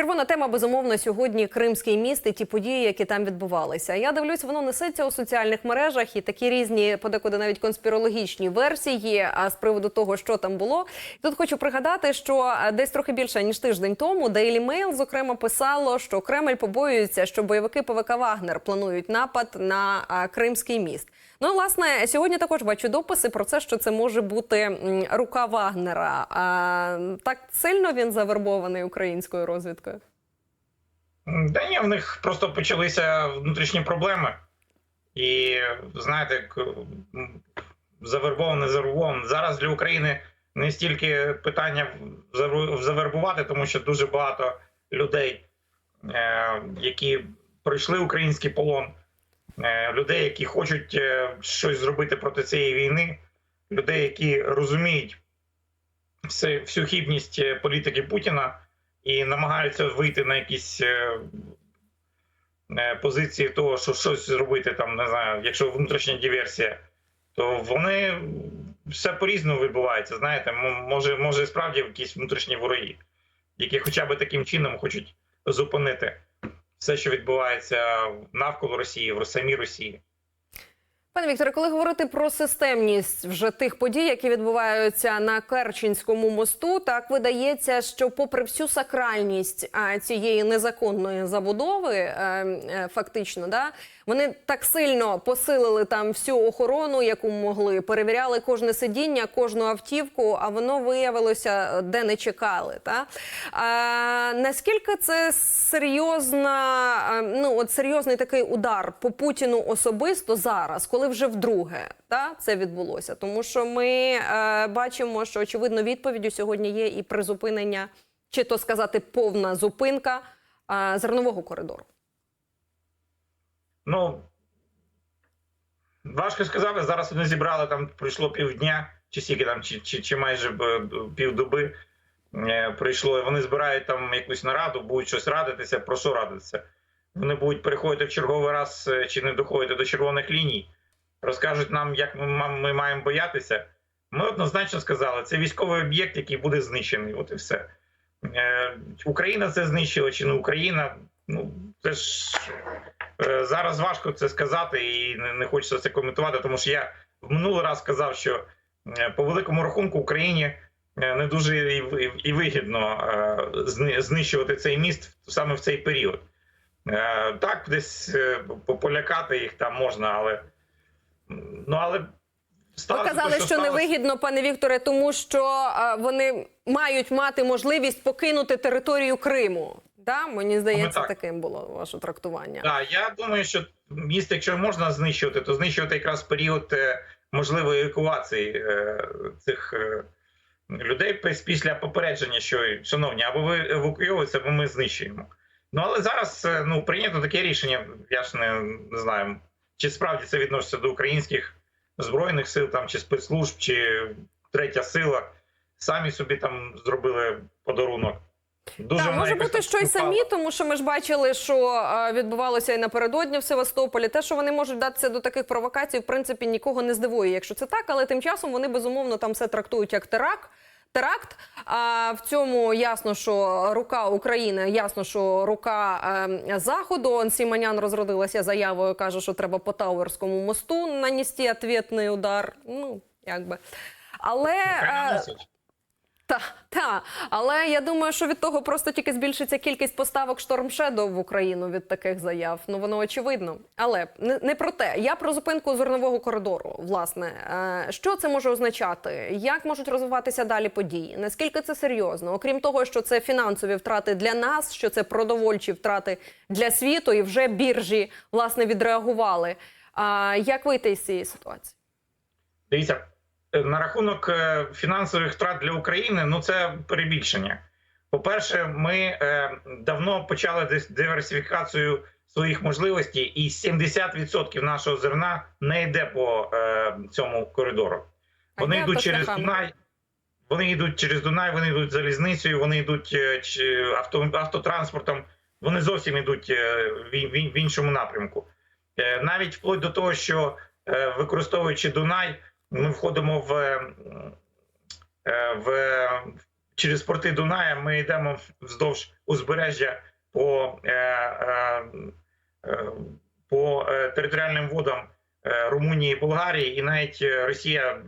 Червона тема безумовно сьогодні Кримський міст і ті події, які там відбувалися. Я дивлюсь, воно несеться у соціальних мережах і такі різні, подекуди навіть конспірологічні версії. А з приводу того, що там було, тут хочу пригадати, що е, десь трохи більше ніж тиждень тому Daily Mail, зокрема, писало, що Кремль побоюється, що бойовики ПВК Вагнер планують напад на Кримський міст. Ну, власне, сьогодні також бачу дописи про це, що це може бути рука Вагнера. А, так сильно він завербований українською розвідкою. Та ні, в них просто почалися внутрішні проблеми. І знаєте, завербований, завербований. Зараз для України не стільки питання завербувати, тому що дуже багато людей, е, які пройшли український полон, людей, які хочуть е, щось зробити проти цієї війни, людей, які розуміють всю хібність е, політики Путіна і намагаються вийти на якісь е, е, позиції того, що щось зробити там, не знаю, якщо внутрішня диверсія, то вони все по-різному відбувається. Знаєте, може, може справді якісь внутрішні вороги, які хоча б таким чином хочуть зупинити все, що відбувається навколо Росії, в самій Росії. Пане Вікторе, коли говорити про системність вже тих подій, які відбуваються на Керченському мосту, так видається, що, попри всю сакральність цієї незаконної забудови, е, е, фактично, да, вони так сильно посилили там всю охорону, яку могли, перевіряли кожне сидіння, кожну автівку, а воно виявилося, де не чекали. Та? А, наскільки це серйозна, е, ну от серйозний такий удар по Путіну особисто зараз, коли вже вдруге та, це відбулося? Тому що ми е, бачимо, що очевидно відповіддю сьогодні є і призупинення, чи то сказати повна зупинка е, зернового коридору. Ну важко сказати. Зараз вони зібрали там, пройшло півдня, чи скільки там, чи, чи, чи майже півдоби е, прийшло. І вони збирають там якусь нараду, будуть щось радитися. Про що радитися? Вони будуть переходити в черговий раз е, чи не доходити до червоних ліній, розкажуть нам, як ми, маємо боятися. Ми однозначно сказали, це військовий об'єкт, який буде знищений. От і все. Е, Україна це знищила чи не Україна? Ну це ж Е, Зараз важко це сказати і не, хочеться це коментувати, тому що я в минулий раз сказав, що е, по великому рахунку Україні не дуже і, вигідно знищувати цей міст саме в цей період. Так, десь полякати їх там можна, але ну але Ви казали, що сталося. невигідно, пане Вікторе, тому що е, вони мають мати можливість покинути територію Криму. Да? Мені здається, так. таким було ваше трактування. Так, я думаю, що місто, якщо можна знищувати, то знищувати якраз період е, можливої евакуації е, цих людей після попередження, що шановні, або ви евакуйовуєтеся, або ми знищуємо. Ну але зараз ну прийнято таке рішення. Я ж не, не знаю, чи справді це відноситься до українських збройних сил, там чи спецслужб, чи третя сила. Самі собі там зробили подарунок. Дуже Так, може бути що й самі, тому що ми ж бачили, що відбувалося і напередодні в Севастополі. Те, що вони можуть датися до таких провокацій, в принципі, нікого не здивує, якщо це так, але тим часом вони безумовно там все трактують як теракт. Теракт, а в цьому ясно, що рука України, ясно, що рука е, заходу. Он Сіманян розродилася заявою, каже, що треба по Тауерському мосту нанести відповідний удар. Ну якби, але е. Та, та, але я думаю, що від того просто тільки збільшиться кількість поставок Shadow в Україну від таких заяв. Ну воно очевидно. Але не, не про те. Я про зупинку зернового коридору. Власне, Е, що це може означати? Як можуть розвиватися далі події? Наскільки це серйозно? Окрім того, що це фінансові втрати для нас, що це продовольчі втрати для світу, і вже біржі власне відреагували. А як вийти з цієї ситуації? Дивіться, на рахунок е, фінансових втрат для України, ну це перебільшення. По-перше, ми е, давно почали диверсифікацію своїх можливостей, і 70% нашого зерна не йде по е, цьому коридору. Вони йде йдуть через автошляхами. Дунай. Вони йдуть через Дунай, вони йдуть залізницею, вони йдуть е, автотранспортом. Вони зовсім йдуть е, в, в, в іншому напрямку. Е, Навіть вплоть до того, що е, використовуючи Дунай, ми входимо в, е, в через порти Дуная ми йдемо вздовж узбережжя по, е, е, по територіальним водам Румунії і Болгарії, і навіть Росія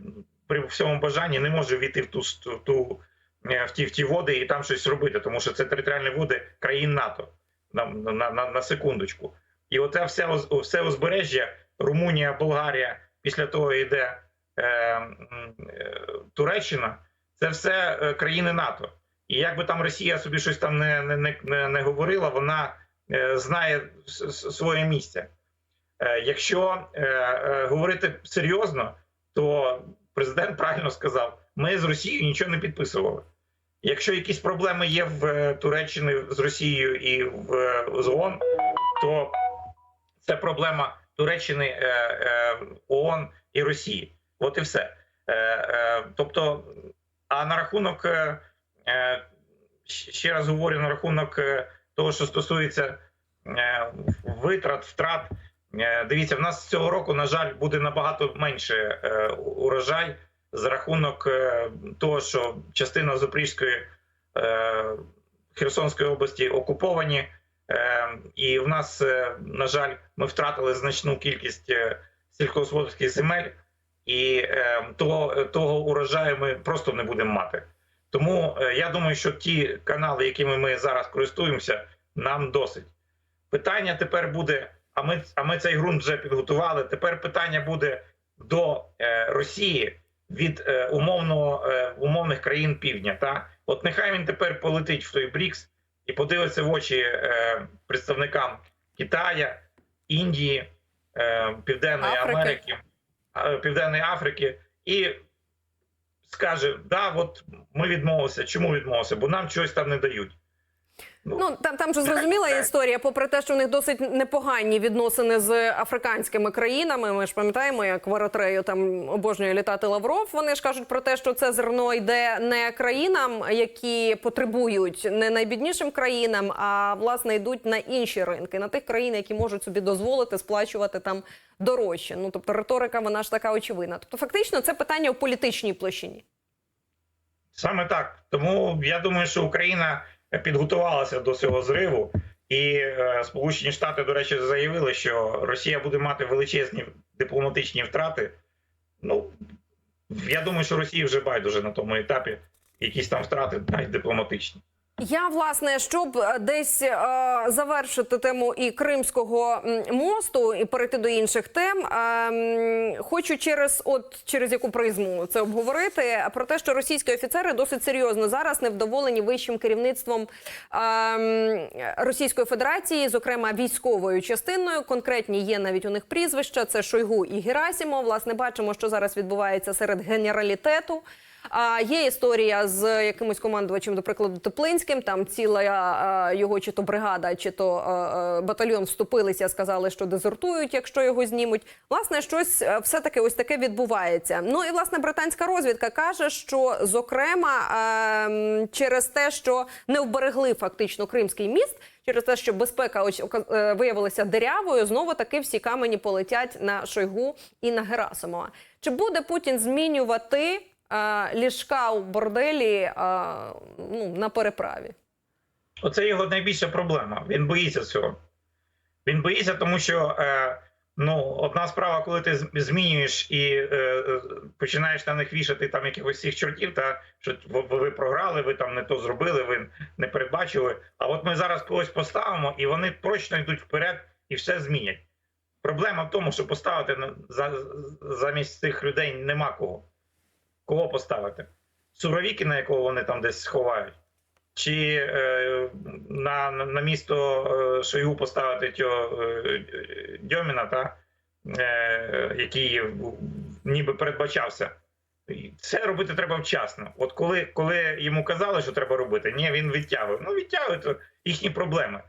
при всьому бажанні не може війти в ту, ту в ті, в ті води і там щось робити, тому що це територіальні води країн НАТО на, на, на, на секундочку. І оце все, все узбережжя, Румунія, Болгарія, після того йде Туреччина, це все е, країни НАТО. І як би там Росія собі щось там не, не, не, не, говорила, вона е, знає своє місце. Е, якщо е, е, говорити серйозно, то президент правильно сказав: ми з Росією нічого не підписували. Якщо якісь проблеми є в е, Туреччині з Росією і в, е, ООН, то це проблема Туреччини, е, е, ООН і Росії. От і все. Е, е, тобто, а на рахунок, е, ще раз говорю, на рахунок того, що стосується витрат, втрат. Дивіться, в нас цього року, на жаль, буде набагато менше урожай за рахунок того, що частина Запорізької Херсонської області окуповані. І в нас, на жаль, ми втратили значну кількість сільськогосподарських земель, і е, того, того урожаю ми просто не будемо мати. Тому е, я думаю, що ті канали, якими ми зараз користуємося, нам досить. Питання тепер буде: а ми, а ми цей ґрунт вже підготували. Тепер питання буде до е, Росії від е, умовного е, умовних країн півдня. Та от нехай він тепер полетить в той Брікс і подивиться в очі е, представникам Китая, Індії, е, Південної Африки. Америки, Південної Африки і скаже: да, от ми відмовилися. Чому відмовилися? Бо нам чогось там не дають. Ну там там же зрозуміла історія, попри те, що у них досить непогані відносини з африканськими країнами. Ми ж пам'ятаємо, як в Еритрею там обожнює літати Лавров. Вони ж кажуть про те, що це зерно йде не країнам, які потребують не найбіднішим країнам, а власне йдуть на інші ринки, на тих країн, які можуть собі дозволити сплачувати там дорожче. Ну тобто риторика, вона ж така очевидна. Тобто, фактично, це питання у політичній площині. Саме так. Тому я думаю, що Україна підготувалася до цього зриву, і е, Сполучені Штати, до речі, заявили, що Росія буде мати величезні дипломатичні втрати. Ну я думаю, що Росії вже байдуже на тому етапі якісь там втрати, навіть дипломатичні. Я власне, щоб е, десь е, завершити тему і Кримського мосту і перейти до інших тем, е, хочу через от через яку призму це обговорити. Про те, що російські офіцери досить серйозно зараз невдоволені вищим керівництвом е, Російської Федерації, зокрема військовою частиною. Конкретні є навіть у них прізвища: це Шойгу і Герасімов. Власне, бачимо, що зараз відбувається серед генералітету. А є історія з якимось командувачем, до прикладу, Теплинським. Там ціла його чи то бригада, чи то батальйон вступилися, сказали, що дезертують, якщо його знімуть. Власне, щось е, все таки ось таке відбувається. Ну і власне британська розвідка каже, що зокрема ем, через те, що не вберегли фактично Кримський міст. Через те, що безпека ось е, виявилася дирявою, знову таки всі камені полетять на Шойгу і на Герасимова. Чи буде Путін змінювати ліжка у борделі е, ну, на переправі? Оце його найбільша проблема. Він боїться цього. Він боїться, тому що е, ну, одна справа, коли ти змінюєш і е, е, починаєш на них вішати там якихось всіх чортів, та що ви, ви програли, ви там не то зробили, ви не передбачили. А от ми зараз когось поставимо, і вони точно йдуть вперед і все змінять. Проблема в тому, що поставити замість цих людей нема кого. Кого поставити? Суровіки, на якого вони там десь сховають чи е, на, на, місто е, Шойгу поставити цього е, Дьоміна, та, е, який ніби передбачався. Це робити треба вчасно. От коли, коли йому казали, що треба робити, ні, він відтягує. Ну, відтягує, то їхні проблеми.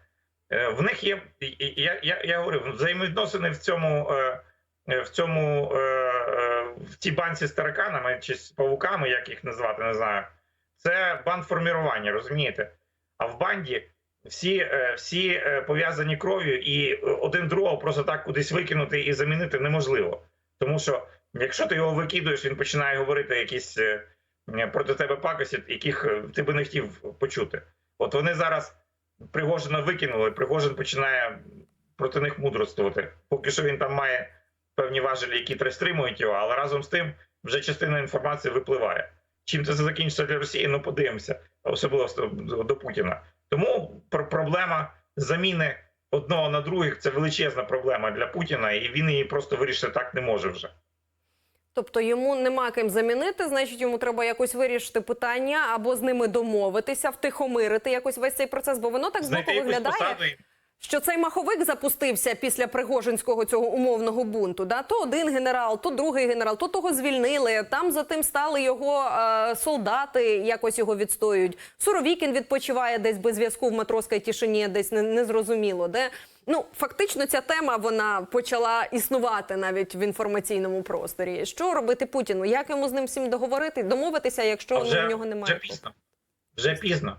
Е, В них є, я, я, я говорив, взаємовідносини в цьому, е, е, в цьому е, е, в цій банці з тараканами чи з павуками, як їх назвати, не знаю це бандформірування, розумієте? А в банді всі, е, всі е, пов'язані кров'ю, і е, один другого просто так кудись викинути і замінити неможливо. Тому що якщо ти його викидуєш, він починає говорити якісь проти тебе пакості, яких ти би не хотів почути. От вони зараз Пригожина викинули, Пригожин починає проти них мудрствувати. Поки що він там має певні важелі, які стримують його, але разом з тим вже частина інформації випливає. Чим це закінчиться для Росії? Ну подивимося, особливо до- Путіна. Тому пр- проблема заміни одного на других це величезна проблема для Путіна, і він її просто вирішити так не може вже. Тобто йому нема ким замінити, значить йому треба якось вирішити питання або з ними домовитися, втихомирити якось весь цей процес, бо воно так Знайти якусь виглядає. посаду. Що цей маховик запустився після Пригожинського цього умовного бунту. Да? То один генерал, то другий генерал, то того звільнили. Там за тим стали його е, солдати, якось його відстоюють. Суровікін відпочиває десь без зв'язку в матросській тишині, десь не- незрозуміло. Де ну фактично ця тема вона почала існувати навіть в інформаційному просторі. Що робити Путіну? Як йому з ним всім договорити, домовитися, якщо вже, в нього немає? вже пізно. Вже пізно.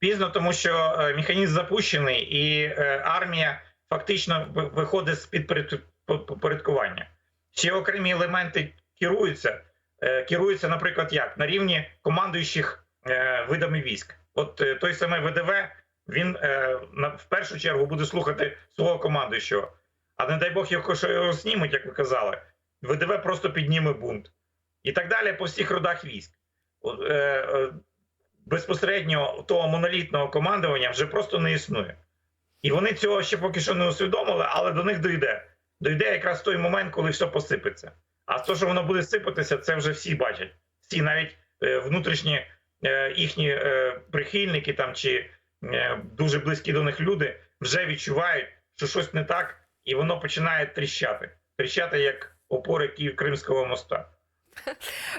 Пізно, тому що е, механізм запущений, і е, армія фактично виходить з підпорядкування. Ще окремі елементи керуються. Е, керуються, наприклад, як на рівні командуючих видами військ. От той самий ВДВ він в першу чергу буде слухати свого командуючого. А не дай Бог, якщо його знімуть, як ви казали, ВДВ просто підніме бунт. І так далі по всіх родах військ. Безпосередньо того монолітного командування вже просто не існує. І вони цього ще поки що не усвідомили, але до них дойде. Дойде якраз той момент, коли все посипеться. А то, що воно буде сипатися, це вже всі бачать. Всі навіть е, внутрішні е, їхні е, прихильники там чи дуже близькі до них люди вже відчувають, що щось не так, і воно починає тріщати. Тріщати як опори Київ Кримського моста.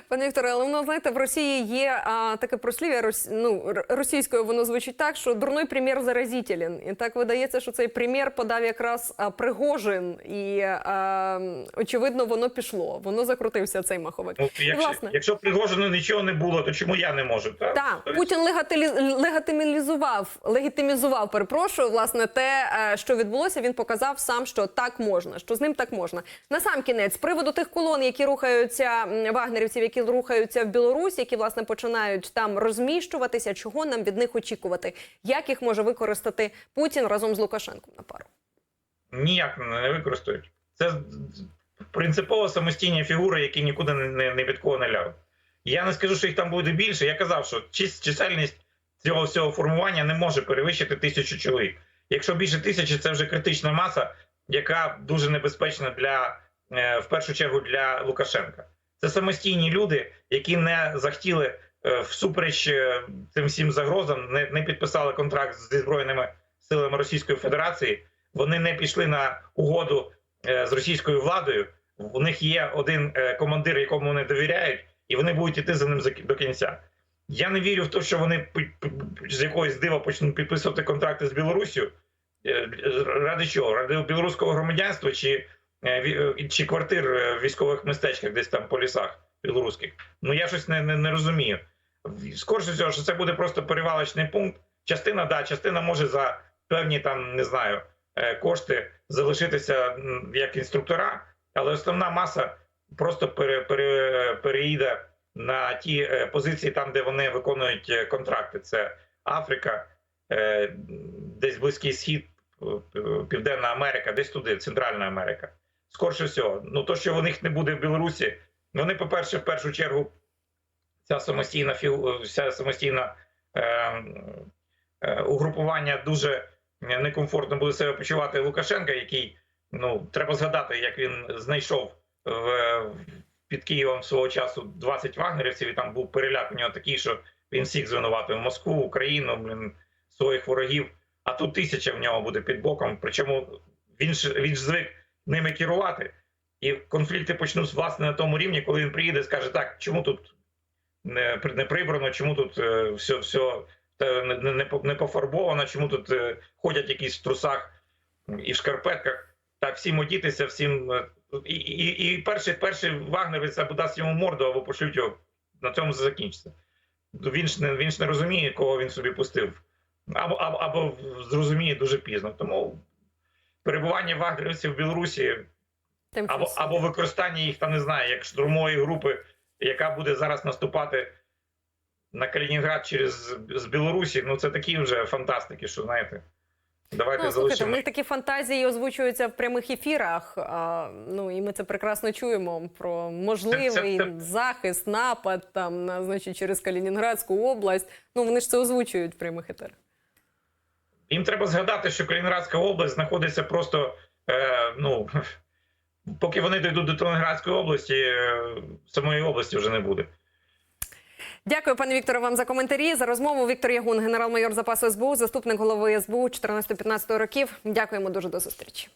Пане Вікторе, але воно знаєте, в Росії є а, таке прослів'я рос, ну, російською воно звучить так, що дурний прем'єр заразителен. І так видається, що цей прем'єр подав якраз а, Пригожин, і а, очевидно, воно пішло. Воно закрутився цей маховик. Ну, якщо, власне. якщо Пригожину нічого не було, то чому я не можу? Так, Так, Тобто, Путін легатилі- легатимізував, легітимізував, перепрошую, власне, те, е, що відбулося. Він показав сам, що так можна, що з ним так можна. На сам кінець, з приводу тих колон, які рухаються вагнерівців, які рухаються в Білорусь, які власне починають там розміщуватися. Чого нам від них очікувати? Як їх може використати Путін разом з Лукашенком на пару? ніяк не використають. Це принципово самостійні фігури, які нікуди не, не, від кого не ляють. Я не скажу, що їх там буде більше. Я казав, що чис- чисельність цього всього формування не може перевищити тисячу чоловік. Якщо більше тисячі, це вже критична маса, яка дуже небезпечна для е, в першу чергу для Лукашенка. Це самостійні люди, які не захотіли е, всупереч е, цим всім загрозам, не, не підписали контракт зі збройними силами Російської Федерації. Вони не пішли на угоду е, з російською владою. У них є один командир, якому вони довіряють, і вони будуть іти за ним до кінця. Я не вірю в те, що вони з якогось дива почнуть підписувати контракти з Білоруссю. Е, Ради чого? Ради білоруського громадянства чи, чи квартир е, в військових містечках, десь там по лісах білоруських. Ну я щось не, не, не розумію. Скорше всього, що це буде просто перевалочний пункт. Частина, да, частина може за певні там, не знаю, е, кошти залишитися як інструктора, але основна маса просто пере, пере, переїде на ті е, позиції, там, де вони виконують е, контракти. Це Африка, е, десь Близький Схід, е, Південна Америка, десь туди, Центральна Америка. Скорше всього, ну то, що в них не буде в Білорусі, вони, по-перше, в першу чергу, ця самостійна вся самостійна е, е, угрупування дуже некомфортно буде себе почувати Лукашенка, який ну треба згадати, як він знайшов в, під Києвом свого часу 20 вагнерівців, і там був переляк у нього такий, що він всіх звинуватив Москву, Україну, блін, своїх ворогів. А тут тисяча в нього буде під боком. Причому він ж він ж звик ними керувати. І конфлікти почнуться власне на тому рівні, коли він приїде і скаже, так, чому тут не, прибрано, чому тут все, все не, пофарбовано, чому тут е, ходять якісь в трусах і в шкарпетках. Так, всім одітися, всім. е, І, і, і перший, перший вагнерівець або дасть йому морду, або пошлють його. На цьому закінчиться. Він ж не, він ж не розуміє, кого він собі пустив. Або, або, або зрозуміє дуже пізно. Тому перебування вагнерівців в Білорусі або, або використання їх там не знаю, як штурмової групи, яка буде зараз наступати на Калінінград через з Білорусі, ну це такі вже фантастики, що знаєте. Давайте Ну, слухайте, в них такі фантазії озвучуються в прямих ефірах. А, ну і ми це прекрасно чуємо про можливий Це- це- захист, напад там на значить через Калінінградську область. Ну вони ж це озвучують в прямих етерах. Їм треба згадати, що Калінградська область знаходиться просто е, ну. Поки вони дійдуть до Калінградської області, е, самої області вже не буде. Дякую, пане Вікторе, вам за коментарі. За розмову Віктор Ягун, генерал-майор запасу СБУ, заступник голови СБУ 14-15 років. Дякуємо дуже до зустрічі.